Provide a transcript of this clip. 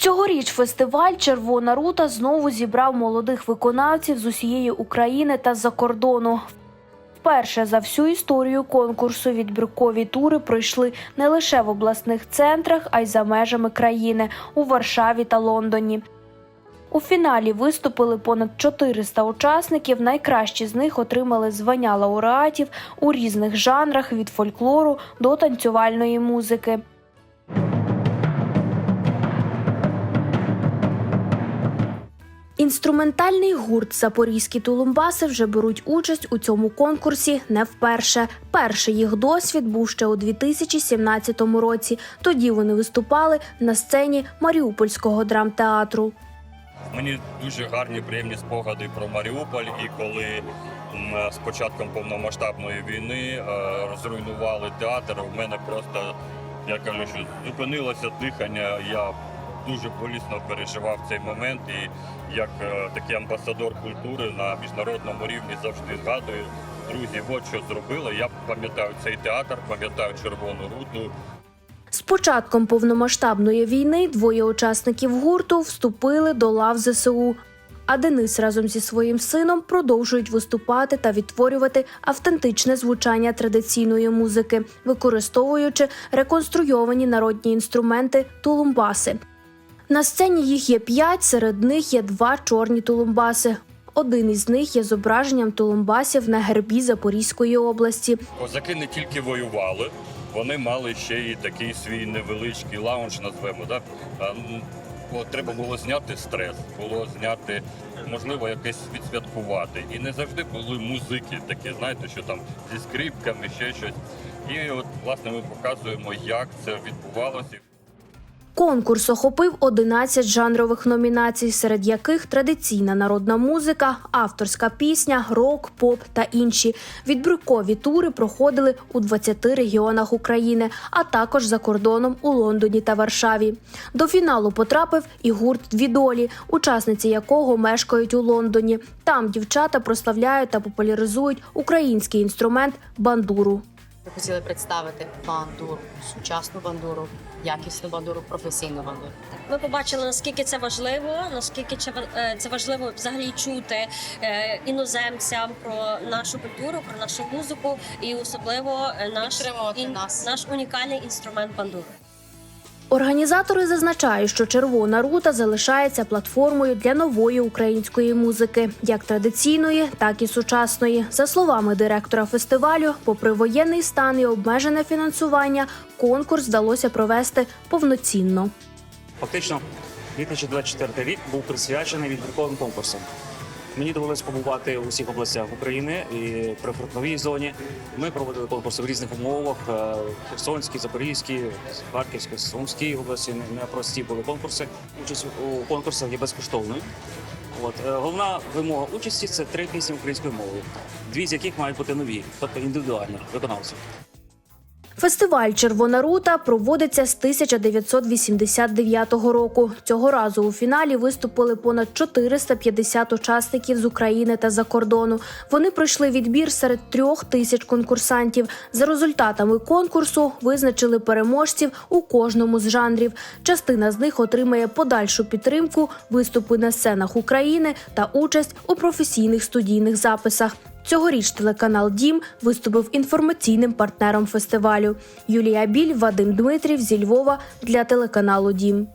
Цьогоріч фестиваль Червона рута знову зібрав молодих виконавців з усієї України та з-за кордону. Вперше за всю історію конкурсу відбіркові тури пройшли не лише в обласних центрах, а й за межами країни у Варшаві та Лондоні. У фіналі виступили понад 400 учасників. Найкращі з них отримали звання лауреатів у різних жанрах від фольклору до танцювальної музики. Інструментальний гурт Запорізькі тулумбаси вже беруть участь у цьому конкурсі не вперше. Перший їх досвід був ще у 2017 році. Тоді вони виступали на сцені Маріупольського драмтеатру. Мені дуже гарні приємні спогади про Маріуполь, і коли з початком повномасштабної війни е, розруйнували театр, у мене просто я кажу, що зупинилося дихання. Я дуже болісно переживав цей момент, і як е, такий амбасадор культури на міжнародному рівні завжди згадую. Друзі, от що зробили. Я пам'ятаю цей театр, пам'ятаю червону руту. З початком повномасштабної війни двоє учасників гурту вступили до лав ЗСУ. А Денис разом зі своїм сином продовжують виступати та відтворювати автентичне звучання традиційної музики, використовуючи реконструйовані народні інструменти тулумбаси. На сцені їх є п'ять, серед них є два чорні тулумбаси. Один із них є зображенням тулумбасів на гербі Запорізької області. Козаки не тільки воювали, вони мали ще й такий свій невеличкий лаунж, назвемо. Да? Треба було зняти стрес, було зняти, можливо, якесь відсвяткувати. І не завжди були музики такі, знаєте, що там зі скрипками, ще щось. І от, власне, ми показуємо, як це відбувалося. Конкурс охопив 11 жанрових номінацій, серед яких традиційна народна музика, авторська пісня, рок, поп та інші. Відбіркові тури проходили у 20 регіонах України, а також за кордоном у Лондоні та Варшаві. До фіналу потрапив і гурт Дві долі, учасниці якого мешкають у Лондоні. Там дівчата прославляють та популяризують український інструмент бандуру. Ми хотіли представити бандуру, сучасну бандуру, якісну бандуру, професійну бандуру. Ми побачили наскільки це важливо, наскільки це е, важливо взагалі чути е, іноземцям про нашу культуру, про нашу музику і особливо е, наш нас. наш унікальний інструмент бандури. Організатори зазначають, що червона рута залишається платформою для нової української музики, як традиційної, так і сучасної. За словами директора фестивалю, попри воєнний стан і обмежене фінансування, конкурс вдалося провести повноцінно. Фактично, 2024 рік був присвячений відбірковим конкурсам. Мені довелося побувати у всіх областях України і при фронтовій зоні. Ми проводили конкурси в різних умовах: е, Херсонській, Запорізькій, Харківській, Сумській області. Не- Непрості були конкурси. Участь у конкурсах є безкоштовною. От е, головна вимога участі це три пісні українською мовою, дві з яких мають бути нові, тобто індивідуальні виконавці. Фестиваль Червона рута проводиться з 1989 року. Цього разу у фіналі виступили понад 450 учасників з України та за кордону. Вони пройшли відбір серед трьох тисяч конкурсантів. За результатами конкурсу визначили переможців у кожному з жанрів. Частина з них отримає подальшу підтримку, виступи на сценах України та участь у професійних студійних записах. Цьогоріч телеканал Дім виступив інформаційним партнером фестивалю. Юлія Біль, Вадим Дмитрів зі Львова для телеканалу Дім.